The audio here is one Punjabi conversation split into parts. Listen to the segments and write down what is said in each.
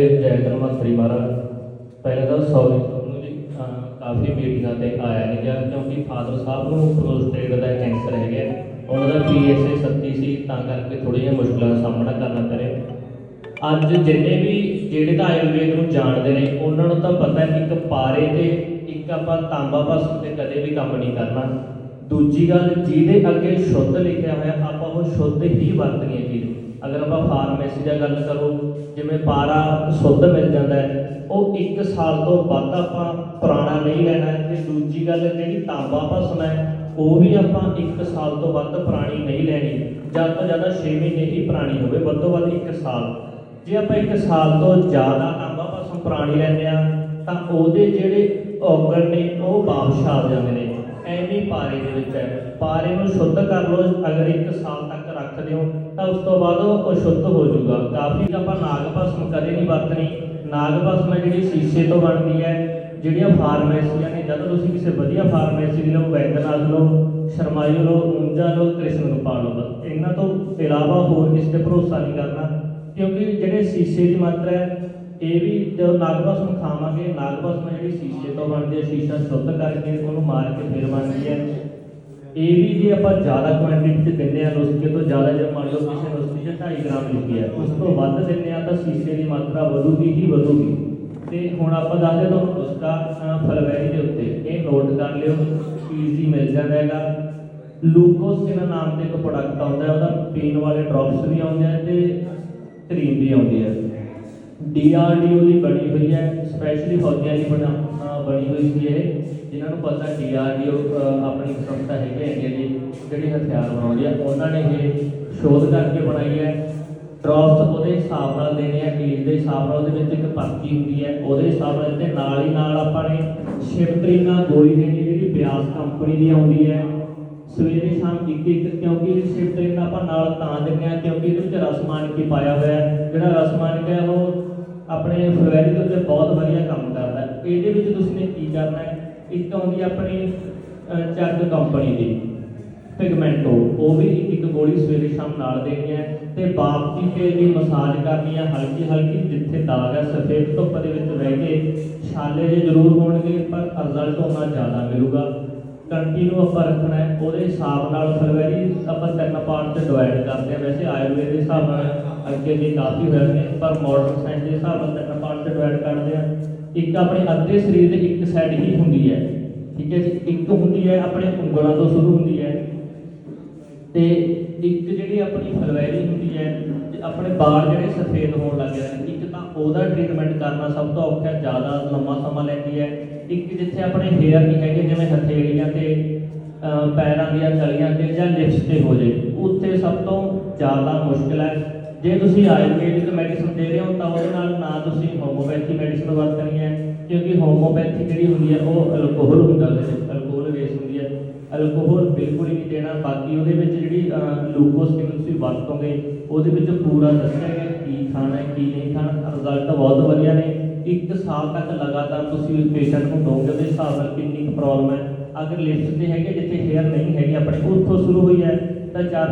ਜੈ ਧਨਵੰਤਰੀ ਮਹਾਰਾਜ, ਪਹਿਲਾਂ ਤਾਂ ਸੌਰੀ ਤੁਹਾਨੂੰ ਜੀ ਕਾਫੀ ਮੀਟਿੰਗਾਂ ਤੇ ਆਇਆ ਨਹੀਂ ਗਿਆ, ਕਿਉਂਕਿ ਫਾਦਰ ਸਾਹਿਬ ਨੂੰ ਪ੍ਰੋਸਟੇਟ ਦਾ ਕੈਂਸਰ ਹੈਗਾ ਉਹਨਾਂ ਦਾ ਪੀਐਸਏ 37 ਸੀ, ਤਾਂ ਕਰਕੇ ਥੋੜ੍ਹੀਆਂ ਮੁਸ਼ਕਲਾਂ ਦਾ ਸਾਹਮਣਾ ਕਰਨਾ ਪੈ ਅੱਜ ਜਿੰਨੇ ਵੀ ਜਿਹੜੇ ਤਾਂ ਆਯੁਰਵੇਦ ਨੂੰ ਜਾਣਦੇ ਨੇ, ਉਹਨਾਂ ਨੂੰ ਤਾਂ ਪਤਾ ਹੈ ਇੱਕ ਪਾਰੇ ਤੇ ਇੱਕ ਆਪਾਂ ਤਾਂਬਾ ਭਸਮ ਤੇ ਕਦੇ ਵੀ ਕੰਮ ਨਹੀਂ ਕਰਨਾ। ਦੂਜੀ ਗੱਲ, ਜਿਹਦੇ ਅੱਗੇ ਸ਼ੁੱਧ ਲਿਖਿਆ ਹੋਇਆ, ਆਪਾਂ ਉਹ ਸ਼ੁੱਧ ਹੀ ਵਰਤਣੀ ਹੈ ਚੀਜ਼। ਅਗਰ ਆਪਾਂ ਫਾਰਮੇਸੀ ਦਾ ਗੱਲ ਕਰੋ, ਜਿਵੇਂ ਪਾਰਾ ਸ਼ੁੱਧ ਮਿਲ ਜਾਂਦਾ ਹੈ, ਉਹ 1 ਸਾਲ ਤੋਂ ਵੱਧ ਆਪਾਂ ਪੁਰਾਣਾ ਨਹੀਂ ਲੈਣਾ ਹੈ। ਤੇ ਦੂਜੀ ਗੱਲ ਜਿਹੜੀ ਤਾਂਬਾ ਭਸਮ ਹੈ ਉਹ ਵੀ ਆਪਾਂ 1 ਸਾਲ ਤੋਂ ਵੱਧ ਪੁਰਾਣੀ ਨਹੀਂ ਲੈਣੀ। ਜ਼ਿਆਦਾ ਤੋਂ ਜ਼ਿਆਦਾ 6 ਮਹੀਨੇ ਹੀ ਪੁਰਾਣੀ ਹੋਵੇ, ਵੱਧ ਤੋਂ ਵੱਧ 1 ਸਾਲ। ਜੇ ਆਪਾਂ 1 ਸਾਲ ਤੋਂ ਜ਼ਿਆਦਾ ਤਾਂਬਾ ਭਸਮ ਪੁਰਾਣੀ ਲੈਂਦੇ ਆ ਤਾਂ ਉਹਦੇ ਜਿਹੜੇ ਔਗਣ ਨੇ, ਉਹ ਵਾਪਸ ਆ ਜਾਂਦੇ ਨੇ। ਐਵੇਂ ਪਾਰੇ ਦੇ ਵਿੱਚ ਹੈ। ਪਾਰੇ ਨੂੰ ਸ਼ੁੱਧ ਕਰ ਲਓ, ਅਗਰ 1 ਸਾਲ ਤੱਕ ਰੱਖਦੇ ਹੋ, ਤਾਂ ਉਸ ਤੋਂ ਬਾਅਦ ਉਹ ਅਸ਼ੁੱਧ ਹੋ ਜਾਊਗਾ। ਕਾਫੀ ਆਪਾਂ ਨਾਗ ਭਸਮ ਕਦੇ ਨਹੀਂ ਵਰਤਣੀ। ਨਾਗ ਭਸਮ ਜਿਹੜੀ ਸ਼ੀਸ਼ੇ ਤੋਂ ਬਣਦੀ ਹੈ, ਜਿਹੜੀਆਂ ਫਾਰਮੇਸੀਆਂ ਨੇ। ਜਦੋਂ ਤੁਸੀਂ ਕਿਸੇ ਵਧੀਆ ਫਾਰਮੇਸੀ ਦੀ ਲਓ ਵੈਦਨਾਥ ਲਓ ਸ਼ਰਮਾਇਓ ਲਓ ਉਂਜਾ ਲਓ, ਕ੍ਰਿਸ਼ਨ ਗੋਪਾਲ ਲਓ ਇਹਨਾਂ ਤੋਂ ਇਲਾਵਾ ਹੋਰ ਕਿਸੇ ਤੇ ਭਰੋਸਾ ਨਹੀਂ ਕਰਨਾ, ਕਿਉਂਕਿ ਜਿਹੜੇ ਸ਼ੀਸ਼ੇ ਦੀ ਮਾਤਰਾ ਹੈ ਇਹ ਵੀ ਜਦੋਂ ਨਾਗਭਸਮ ਖਾਵਾਂਗੇ ਨਾਗਭਸਮ ਜਿਹੜੀ ਸ਼ੀਸ਼ੇ ਤੋਂ ਬਣਦੀ ਹੈ, ਸ਼ੀਸ਼ਾ ਸ਼ੁੱਧ ਕਰਕੇ ਉਹਨੂੰ ਮਾਰ ਕੇ ਫਿਰ ਬਣਦੀ ਹੈ। ਇਹ ਵੀ ਜੇ ਆਪਾਂ ਜ਼ਿਆਦਾ ਕੁਆਂਟੀਟੀ ਚ ਦਿੰਦੇ ਆ ਨੁਸਖੇ ਤੋਂ ਜ਼ਿਆਦਾ ਜੇ ਮੰਨ ਲਓ ਕਿਸੇ ਨੁਸਖੇ 'ਚ 2.5 ਗ੍ਰਾਮ ਲਿਖੀ ਹੈ, ਉਸ ਤੋਂ ਵੱਧ ਦਿੰਦੇ ਆ ਤਾਂ ਸ਼ੀਸ਼ੇ ਦੀ ਮਾਤਰਾ ਵਧੂਗੀ ਹੀ ਵਧੂਗੀ। ਤੇ ਹੁਣ ਆਪਾਂ ਦੱਸਦੇ ਤੁਹਾਨੂੰ ਨੁਸਖਾ ਫਲਵੈਰੀ ਦੇ ਉੱਤੇ। ਇਹ ਨੋਟ ਕਰ ਲਿਓ ਈਜ਼ੀ ਮਿਲ ਜਾਂਦਾ ਹੈਗਾ। ਲੂਕੋਸਿਨ ਨਾਮ ਦੇ ਇੱਕ ਪ੍ਰੋਡਕਟ ਆਉਂਦਾ ਉਹਦਾ ਪੀਣ ਵਾਲੇ ਡ੍ਰੌਪਸ ਵੀ ਆਉਂਦੇ ਆ ਤੇ ਕਰੀਮ ਵੀ ਆਉਂਦੀ ਹੈ। ਡੀਆਰਡੀਓ ਦੀ ਬਣੀ ਹੋਈ ਹੈ ਸਪੈਸ਼ਲੀ ਫੌਜੀਆਂ ਦੀ ਬਣਾ ਬਣੀ ਹੋਈ ਸੀ ਇਹ। ਜਿਨ੍ਹਾਂ ਨੂੰ ਪਤਾ ਡੀਆਰਡੀਓ ਆਪਣੀ ਸੰਸਥਾ ਹੈਗੀ ਹੈ ਇੰਡੀਆ ਦੀ, ਜਿਹੜੀ ਹਥਿਆਰ ਬਣਾਉਂਦੀ ਹੈ, ਉਹਨਾਂ ਨੇ ਇਹ ਸ਼ੋਧ ਕਰਕੇ ਬਣਾਈ ਹੈ। ਡ੍ਰੌਪਸ ਉਹਦੇ ਹਿਸਾਬ ਨਾਲ ਦੇਣੇ ਆ ਏਜ ਦੇ ਹਿਸਾਬ ਨਾਲ ਉਹਦੇ ਵਿੱਚ ਇੱਕ ਪਰਚੀ ਹੁੰਦੀ ਹੈ। ਉਹਦੇ ਹਿਸਾਬ ਨਾਲ ਤੇ ਨਾਲ ਹੀ ਨਾਲ ਆਪਾਂ ਨੇ ਸ਼ਿਵਤਰੀਨਾ ਗੋਲੀ ਦੇਣੀ ਜਿਹੜੀ ਬਿਆਸ ਕੰਪਨੀ ਦੀ ਆਉਂਦੀ ਹੈ। ਸਵੇਰੇ ਸ਼ਾਮ ਇੱਕ ਇੱਕ, ਕਿਉਂਕਿ ਸ਼ਿਵਤਰੀਨ ਆਪਾਂ ਨਾਲ ਤਾਂ ਦਿੰਦੇ ਹਾਂ, ਕਿਉਂਕਿ ਇਹਦੇ ਵਿੱਚ ਰਸਮਾਨਕੀ ਪਾਇਆ ਹੋਇਆ ਹੈ। ਜਿਹੜਾ ਰਸਮਾਨਕ ਹੈ, ਉਹ ਆਪਣੇ ਫਲਵੈਰੀ ਦੇ ਉੱਤੇ ਬਹੁਤ ਵਧੀਆ ਕੰਮ ਕਰਦਾ। ਹੈ ਇਹਦੇ ਵਿੱਚ ਤੁਸੀਂ ਨੇ ਕੀ ਕਰਨਾ ਹੈ? ਇੱਕ ਆਉਂਦੀ ਹੈ ਆਪਣੀ ਅਹ, ਚੱਕ ਕੰਪਨੀ ਦੀ ਪਿਗਮੈਂਟੋ ਉਹ ਵੀ ਇੱਕ ਇੱਕ ਗੋਲੀ ਸਵੇਰੇ ਸ਼ਾਮ ਨਾਲ ਦੇਣੀ ਹੈ ਤੇ ਬਾਪ ਦੀ ਤੇਲ ਦੀ ਮਸਾਜ ਕਰਨੀ ਹੈ ਹਲਕੀ ਹਲਕੀ ਜਿੱਥੇ ਦਾਗ ਹੈ ਸਫੇਦ ਧੁੱਪ ਦੇ ਵਿੱਚ ਬਹਿ ਕੇ ਛਾਲੇ ਜੇ ਜ਼ਰੂਰ ਹੋਣਗੇ ਪਰ ਰਿਜ਼ਲਟ ਉਹਨਾਂ ਜ਼ਿਆਦਾ ਮਿਲੂਗਾ। ਕੰਟੀਨਿਊ ਆਪਾਂ ਰੱਖਣਾ ਹੈ। ਉਹਦੇ ਹਿਸਾਬ ਨਾਲ ਫਲਵੈਰੀ ਆਪਾਂ ਤਿੰਨ ਪਾਰਟ ਤੇ ਡਿਵਾਈਡ ਕਰਦੇ ਹਾਂ। ਵੈਸੇ ਆਯੁਰਵੇਦ ਦੇ ਹਿਸਾਬ ਨਾਲ ਅੱਗੇ ਵੀ ਕਾਫੀ ਹੋਏ ਨੇ ਪਰ ਮਾਡਰਨ ਸਾਇੰਸ ਦੇ ਹਿਸਾਬ ਨਾਲ ਤਿੰਨ ਪਾਰਟ ਤੇ ਡਿਵਾਈਡ ਕਰਦੇ ਹਾਂ। ਇੱਕ ਆਪਣੇ ਅੱਧੇ ਸਰੀਰ ਦੇ ਇੱਕ ਸਾਈਡ ਹੀ ਹੁੰਦੀ ਹੈ। ਠੀਕ ਹੈ ਜੀ? ਇੱਕ ਹੁੰਦੀ ਹੈ, ਆਪਣੇ ਉਂਗਲਾਂ ਤੋਂ ਸ਼ੁਰੂ ਹੁੰਦੀ ਹੈ। ਤੇ ਇੱਕ ਜਿਹੜੀ ਆਪਣੀ ਫਲਵੈਰੀ ਹੁੰਦੀ ਹੈ, ਤੇ ਆਪਣੇ ਵਾਲ ਜਿਹੜੇ ਸਫੇਦ ਹੋਣ ਲੱਗ ਜਾਂਦੇ ਇੱਕ ਤਾਂ ਉਹਦਾ ਟ੍ਰੀਟਮੈਂਟ ਕਰਨਾ ਸਭ ਤੋਂ ਔਖਾ, ਜ਼ਿਆਦਾ ਲੰਮਾ ਸਮਾਂ ਲੈਂਦੀ ਹੈ। ਇੱਕ ਜਿੱਥੇ ਆਪਣੇ ਹੇਅਰ ਨਹੀਂ ਹੈਗੇ, ਜਿਵੇਂ ਹਥੇਲੀਆਂ ਤੇ ਪੈਰਾਂ ਦੀਆਂ ਤਲੀਆਂ ਤੇ ਜਾਂ ਲਿਪਸ ਤੇ ਹੋ ਜੇ ਉੱਥੇ ਸਭ ਤੋਂ ਜ਼ਿਆਦਾ ਮੁਸ਼ਕਲ ਹੈ। ਜੇ ਤੁਸੀਂ ਆਯੁਰਵੈਦਿਕ ਮੈਡੀਸਨ ਦੇ ਰਹੇ ਹੋ, ਤਾਂ ਉਹਦੇ ਨਾਲ ਨਾ ਤੁਸੀਂ ਹੋਮੋਪੈਥੀ ਮੈਡੀਸਨ ਵਰਤਣੀ ਹੈ, ਕਿਉਂਕਿ ਹੋਮੋਪੈਥੀ ਜਿਹੜੀ ਹੁੰਦੀ ਹੈ, ਉਹ ਅਲਕੋਹਲ ਹੁੰਦਾ ਉਹਦੇ ਵਿੱਚ ਅਲਕੋਹਲ ਬੇਸ ਹੁੰਦੀ ਹੈ। ਅਲਕੋਹਲ ਬਿਲਕੁਲ ਹੀ ਨਹੀਂ ਦੇਣਾ, ਬਾਕੀ ਉਹਦੇ ਵਿੱਚ ਜਿਹੜੀ ਗਲੂਕੋਸ ਕਿ ਤੁਸੀਂ ਵਰਤੋਗੇ, ਉਹਦੇ ਵਿੱਚ ਪੂਰਾ ਦੱਸਿਆ ਗਿਆ ਕੀ ਖਾਣਾ ਹੈ, ਕੀ ਨਹੀਂ ਖਾਣਾ ਰਿਜ਼ਲਟ ਬਹੁਤ ਵਧੀਆ ਨੇ। ਇੱਕ ਸਾਲ ਤੱਕ ਲਗਾਤਾਰ ਤੁਸੀਂ ਪੇਸ਼ੈਂਟ ਨੂੰ ਦੋਗੇ ਉਹਦੇ ਹਿਸਾਬ ਨਾਲ ਕਿੰਨੀ ਕੁ ਪ੍ਰੋਬਲਮ ਹੈ। ਅਗਰ ਲਿਸਟ ਤੇ ਹੈਗੇ, ਜਿੱਥੇ ਹੇਅਰ ਨਹੀਂ ਹੈਗੀ, ਆਪਣੇ ਉੱਥੋਂ ਸ਼ੁਰੂ ਹੋਈ ਹੈ। ਤਾਂ ਚਾਰ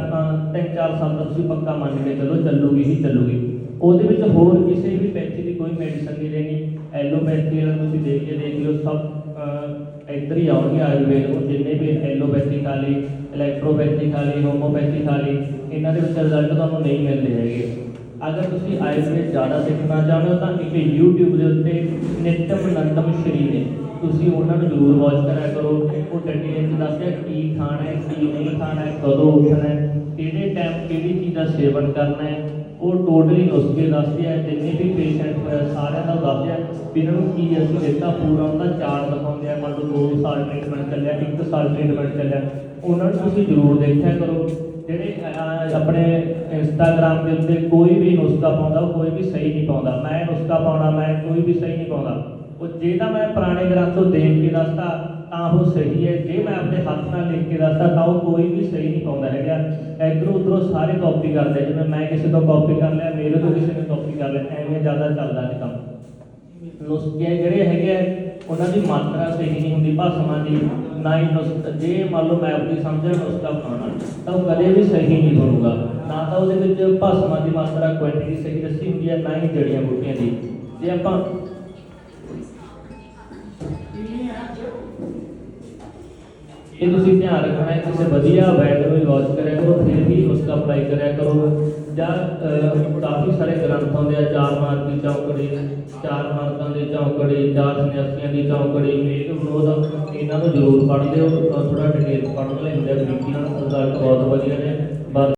ਤਿੰਨ ਚਾਰ ਸਾਲ ਦਾ ਤੁਸੀਂ ਪੱਕਾ ਮੰਨ ਕੇ ਚੱਲੋ, ਚੱਲੂਗੀ ਹੀ ਚੱਲੂਗੀ। ਉਹਦੇ ਵਿੱਚ ਹੋਰ ਕਿਸੇ ਵੀ ਪੈਥੀ ਦੀ ਕੋਈ ਮੈਡੀਸਨ ਨਹੀਂ ਲੈਣੀ ਐਲੋਪੈਥੀ ਵਾਲਾ ਤੁਸੀਂ ਦੇਖ ਕੇ ਦੇਖ ਲਿਓ, ਸਭ ਇੱਧਰ ਹੀ ਆਉਣਗੇ ਆਯੁਰਵੇਦ ਉਹ ਜਿੰਨੇ ਵੀ ਐਲੋਪੈਥੀ ਖਾ ਲਈ ਇਲੈਕਟ੍ਰੋਪੈਥੀ ਖਾ ਲਈ ਹੋਮੋਪੈਥੀ ਖਾ ਲਈ, ਇਹਨਾਂ ਦੇ ਵਿੱਚ ਰਿਜ਼ਲਟ ਤੁਹਾਨੂੰ ਨਹੀਂ ਮਿਲਦੇ ਹੈਗੇ। ਅਗਰ ਤੁਸੀਂ ਆਯੁਰਵੇਦ ਜ਼ਿਆਦਾ ਸਿੱਖਣਾ ਚਾਹੁੰਦੇ ਹੋ ਤਾਂ ਇੱਕ YouTube ਦੇ ਉੱਤੇ ਨਿਤਮ ਨੰਦਮ ਸ਼੍ਰੀ ਨੇ ਤੁਸੀਂ ਉਹਨਾਂ ਨੂੰ ਜ਼ਰੂਰ ਵਾਚ ਕਰਿਆ ਕਰੋ। ਉਹ ਡਿਟੇਲ ਵਿੱਚ ਦੱਸਦੇ ਆ ਕੀ ਖਾਣਾ ਹੈ, ਕੀ ਨਹੀਂ ਖਾਣਾ ਹੈ, ਕਦੋਂ ਉੱਠਣਾ ਹੈ, ਕਿਹੜੇ ਟਾਈਮ ਕਿਹੜੀ ਚੀਜ਼ ਦਾ ਸੇਵਨ ਕਰਨਾ ਹੈ। ਉਹ ਟੋਟਲੀ ਨੁਸਖੇ ਦੱਸਦੇ ਆ, ਜਿੰਨੇ ਵੀ ਪੇਸ਼ੈਂਟ ਹੋਇਆ ਸਾਰਿਆਂ ਦਾ ਦੱਸਦੇ ਆ ਵੀ ਇਹਨਾਂ ਨੂੰ ਕੀ ਅਸੀਂ ਦਿੱਤਾ, ਪੂਰਾ ਉਹਦਾ ਚਾਰਟ ਦਿਖਾਉਂਦੇ ਆ। ਮੰਨ ਲਓ 2 ਸਾਲ ਟ੍ਰੀਟਮੈਂਟ ਚੱਲਿਆ 1 ਸਾਲ ਟ੍ਰੀਟਮੈਂਟ ਚੱਲਿਆ। ਉਹਨਾਂ ਨੂੰ ਤੁਸੀਂ ਜ਼ਰੂਰ ਦੇਖਿਆ ਕਰੋ। ਜਿਹੜੇ ਆਪਣੇ ਇੰਸਟਾਗ੍ਰam ਦੇ ਉੱਤੇ ਕੋਈ ਵੀ ਨੁਸਖਾ ਪਾਉਂਦਾ, ਉਹ ਕੋਈ ਵੀ ਸਹੀ ਨਹੀਂ ਪਾਉਂਦਾ। ਮੈਂ ਨੁਸਖਾ ਪਾਉਣਾ, ਮੈਂ ਕੋਈ ਵੀ ਸਹੀ ਨਹੀਂ ਪਾਉਂਦਾ। ਉਹ ਜੇ ਤਾਂ ਮੈਂ ਪੁਰਾਣੇ ਗ੍ਰੰਥ ਤੋਂ ਦੇਖ ਕੇ ਦੱਸਦਾ ਤਾਂ ਉਹ ਸਹੀ ਹੈ। ਜੇ ਮੈਂ ਆਪਣੇ ਹੱਥ ਨਾਲ ਲਿਖ ਕੇ ਦੱਸਦਾ ਤਾਂ ਉਹ ਕੋਈ ਵੀ ਸਹੀ ਨਹੀਂ ਪਾਉਂਦਾ ਹੈਗਾ। ਇਧਰੋਂ ਉਧਰੋਂ ਸਾਰੇ ਕਾਪੀ ਕਰਦੇ ਜਿਵੇਂ ਮੈਂ ਕਿਸੇ ਤੋਂ ਕਾਪੀ ਕਰ ਲਿਆ ਮੇਰੇ ਤੋਂ ਕਿਸੇ ਨੇ ਕਾਪੀ ਕਰ ਲਿਆ ਐਵੇਂ ਜ਼ਿਆਦਾ ਚੱਲਦਾ ਨਹੀਂ ਕੰਮ ਨੁਸਖੇ ਜਿਹੜੇ ਹੈਗੇ ਆ, ਉਹਨਾਂ ਦੀ ਮਾਤਰਾ ਸਹੀ ਨਹੀਂ ਹੁੰਦੀ ਭਾਸ਼ਾਵਾਂ ਦੀ। ਨਾ ਹੀ ਨੁਸਖਾ ਜੇ ਮੰਨ ਲਓ ਮੈਂ ਆਪਣੀ ਸਮਝਣ ਨੁਸਖਾ ਬਣਾਉਣਾ ਤਾਂ ਉਹ ਕਦੇ ਵੀ ਸਹੀ ਨਹੀਂ ਬਣੂਗਾ। ਨਾ ਤਾਂ ਉਹਦੇ ਵਿੱਚ ਭਾਸ਼ਾਵਾਂ ਦੀ ਮਾਤਰਾ ਕੁਆਂਟੀਟੀ ਸਹੀ ਦੱਸੀ ਹੁੰਦੀ ਹੈ ਨਾ ਹੀ ਜੜੀਆਂ ਬੂਟੀਆਂ ਦੀ। ਜੇ ਆਪਾਂ ਇਹ ਤੁਸੀਂ ਧਿਆਨ ਰੱਖਣਾ ਹੈ ਕਿਸੇ ਵਧੀਆ ਵੈਡ ਨੂੰ ਵਾਚ ਕਰਿਆ ਕਰੋ, ਫਿਰ ਵੀ ਉਸ ਦਾ ਅਪਲਾਈ ਕਰਿਆ ਕਰੋ। ਜਾਂ ਕਾਫੀ ਸਾਰੇ ਗ੍ਰੰਥ ਆਉਂਦੇ ਆ, ਚਾਰ ਮਾਰਕ ਦੀ ਚੌਕੜੀ, ਚਾਰ ਮਾਰਕਾਂ ਦੀ ਚੌਕੜੀ, ਚਾਰ ਸੰਨਿਆਸੀਆਂ ਦੀ ਚੌਕੜੀ ਮੇਘ ਵਿਰੋਧ ਇਹਨਾਂ ਨੂੰ ਜ਼ਰੂਰ ਪੜ੍ਹਦੇ ਹੋ ਥੋੜਾ ਡਿਟੇਲ ਪੜ੍ਹਨ ਲੈਂਦੇ ਹੁੰਦੇ ਆ ਬਰੀਕੀ ਨਾਲ ਬਹੁਤ ਵਧੀਆ ਨੇ।